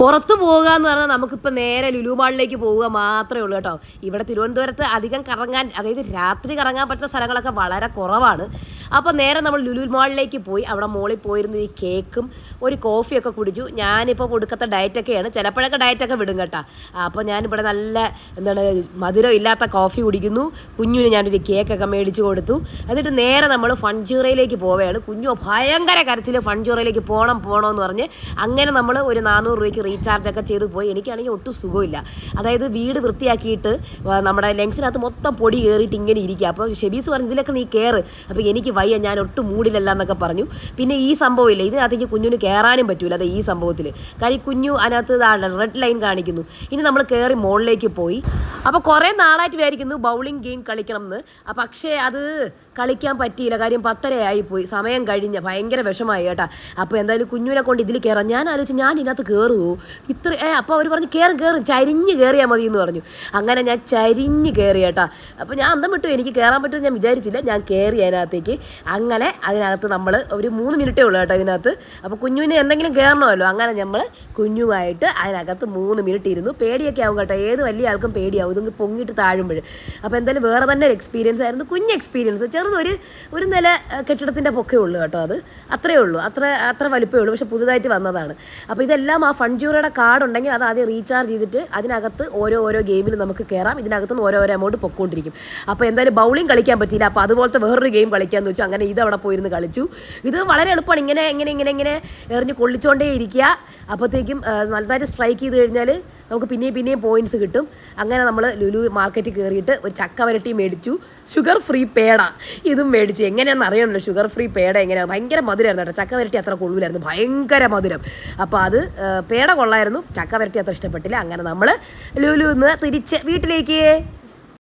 പുറത്ത് പോകുക എന്ന് പറഞ്ഞാൽ നമുക്കിപ്പോൾ നേരെ ലുലുമാളിലേക്ക് പോവുക മാത്രമേ ഉള്ളൂ കേട്ടോ. ഇവിടെ തിരുവനന്തപുരത്ത് അധികം കറങ്ങാൻ അതായത് രാത്രി കറങ്ങാൻ പറ്റുന്ന സ്ഥലങ്ങളൊക്കെ വളരെ കുറവാണ്. അപ്പോൾ നേരെ നമ്മൾ ലുലു മാളിലേക്ക് പോയി അവിടെ മോളിൽ പോയിരുന്ന ഈ കേക്കും ഒരു കോഫിയൊക്കെ കുടിച്ചു. ഞാനിപ്പോൾ കൊടുക്കത്ത ഡയറ്റൊക്കെയാണ് ചിലപ്പോഴൊക്കെ ഡയറ്റൊക്കെ വിടും കേട്ടോ. അപ്പോൾ ഞാനിവിടെ നല്ല എന്താണ് മധുരം ഇല്ലാത്ത കോഫി കുടിക്കുന്നു. കുഞ്ഞിന് ഞാനൊരു കേക്കൊക്കെ മേടിച്ച് കൊടുത്തു. എന്നിട്ട് നേരെ നമ്മൾ ഫൺചൂറയിലേക്ക് പോവുകയാണ്. കുഞ്ഞു ഭയങ്കര കരച്ചിൽ ഫൺചൂറയിലേക്ക് പോകണം പോകണമെന്ന് പറഞ്ഞ് അങ്ങനെ നമ്മൾ ഒരു നാനൂറ് രൂപയ്ക്ക് റീചാർജ് ഒക്കെ ചെയ്ത് പോയി. എനിക്കാണെങ്കിൽ ഒട്ടും സുഖമില്ല. അതായത് വീട് വൃത്തിയാക്കിയിട്ട് നമ്മുടെ ലെങ്സിനകത്ത് മൊത്തം പൊടി കയറിയിട്ട് ഇങ്ങനെ ഇരിക്കുക. അപ്പോൾ ഷെബീസ് പറഞ്ഞു ഇതിലൊക്കെ നീ കയറ് അപ്പോൾ എനിക്ക് വയ്യ ഞാൻ ഒട്ടും മൂടിലല്ല എന്നൊക്കെ പറഞ്ഞു. പിന്നെ ഈ സംഭവമില്ല ഇതിനകത്തേക്ക് കുഞ്ഞിന് കയറാനും പറ്റൂല അതെ ഈ സംഭവത്തിൽ കാര്യം കുഞ്ഞു അതിനകത്ത് ഇതാണ് റെഡ് ലൈൻ കാണിക്കുന്നു. ഇനി നമ്മൾ കയറി മുകളിലേക്ക് പോയി. അപ്പോൾ കുറേ നാളായിട്ട് വിചാരിക്കുന്നു ബൗളിംഗ് ഗെയിം കളിക്കണം എന്ന്. പക്ഷേ അത് കളിക്കാൻ പറ്റിയില്ല. കാര്യം പത്തരയായി പോയി. സമയം കഴിഞ്ഞ ഭയങ്കര വിഷമായി കേട്ടാ. അപ്പോൾ എന്തായാലും കുഞ്ഞിനെ കൊണ്ട് ഇതിൽ കയറാം ഞാൻ ആലോചിച്ചു ഞാൻ ഇതിനകത്ത് കയറുമോ ഇത്ര ഏ അപ്പോൾ അവർ പറഞ്ഞു കയറും കയറും ചരിഞ്ഞ് കയറിയാൽ മതി എന്ന് പറഞ്ഞു. അങ്ങനെ ഞാൻ ചരിഞ്ഞ് കയറി കേട്ടാ. അപ്പോൾ ഞാൻ അന്തം വിട്ടു. എനിക്ക് കയറാൻ പറ്റുമെന്ന് ഞാൻ വിചാരിച്ചില്ല. ഞാൻ കയറി അതിനകത്തേക്ക്. അങ്ങനെ അതിനകത്ത് നമ്മൾ ഒരു മൂന്ന് മിനിറ്റേ ഉള്ളൂ കേട്ടോ അതിനകത്ത് അപ്പോൾ കുഞ്ഞുവിന് എന്തെങ്കിലും കയറണമല്ലോ അങ്ങനെ നമ്മൾ കുഞ്ഞുമായിട്ട് അതിനകത്ത് മൂന്ന് മിനിറ്റ് ഇരുന്നു. പേടിയൊക്കെ ആവും കേട്ടോ. ഏത് വലിയ ആൾക്കും പേടിയാവും. ഇതും പൊങ്ങിയിട്ട് താഴുമ്പോൾ അപ്പോൾ എന്തായാലും വേറെ തന്നെ ഒരു എക്സ്പീരിയൻസ് ആയിരുന്നു. കുഞ്ഞ് എക്സ്പീരിയൻസ് ചെറുതൊരു ഒരു നില കെട്ടിടത്തിന്റെ പൊക്കേ ഉള്ളൂ കേട്ടോ അത്. അത്രയേ ഉള്ളൂ. അത്ര അത്ര വലിപ്പമേ ഉള്ളൂ. പക്ഷേ പുതുതായിട്ട് വന്നതാണ്. അപ്പോൾ ഇതെല്ലാം ആ ഫൺജൂറയുടെ കാർഡ് ഉണ്ടെങ്കിൽ അത് ആദ്യം റീചാർജ് ചെയ്തിട്ട് അതിനകത്ത് ഓരോ ഓരോ ഗെയിമിൽ നമുക്ക് കയറാം ഇതിനകത്ത് നിന്ന് ഓരോ ഓരോ എമൗണ്ട് പൊക്കോണ്ടിരിക്കും. അപ്പോൾ എന്തായാലും ബൗളിംഗ് കളിക്കാൻ പറ്റിയില്ല. അപ്പോൾ അതുപോലത്തെ വേറൊരു ഗെയിം കളിക്കാമെന്ന് വെച്ചു. അങ്ങനെ ഇത് അവിടെ പോയിരുന്ന് കളിച്ചു. ഇത് വളരെ എളുപ്പമാണ്. ഇങ്ങനെ ഇങ്ങനെ ഇങ്ങനെ ഇങ്ങനെ എറിഞ്ഞ് കൊള്ളിച്ചുകൊണ്ടേ ഇരിക്കുക. അപ്പോഴത്തേക്കും നല്ലതായിട്ട് സ്ട്രൈക്ക് ചെയ്ത് കഴിഞ്ഞാൽ നമുക്ക് പിന്നെയും പിന്നെയും പോയിന്റ്സ് കിട്ടും. അങ്ങനെ നമ്മൾ ലുലു മാർക്കറ്റിൽ കയറിയിട്ട് ഒരു ചക്ക വരട്ടി മേടിച്ചു. ഷുഗർ ഫ്രീ പേട ഇതും മേടിച്ചു. എങ്ങനെയാണെന്ന് അറിയണമല്ലോ. ഷുഗർ ഫ്രീ പേട എങ്ങനെയാണ് ഭയങ്കര മധുരമായിരുന്നു കേട്ടോ. ചക്ക വരട്ടി അത്ര കൊള്ളൂലായിരുന്നു. ഭയങ്കര മധുരം. അപ്പോൾ അത് പേട കൊള്ളായിരുന്നു. ചക്ക വരട്ടി അത്ര ഇഷ്ടപ്പെട്ടില്ല. അങ്ങനെ നമ്മൾ ലുലു നിന്ന് തിരിച്ച് വീട്ടിലേക്ക്.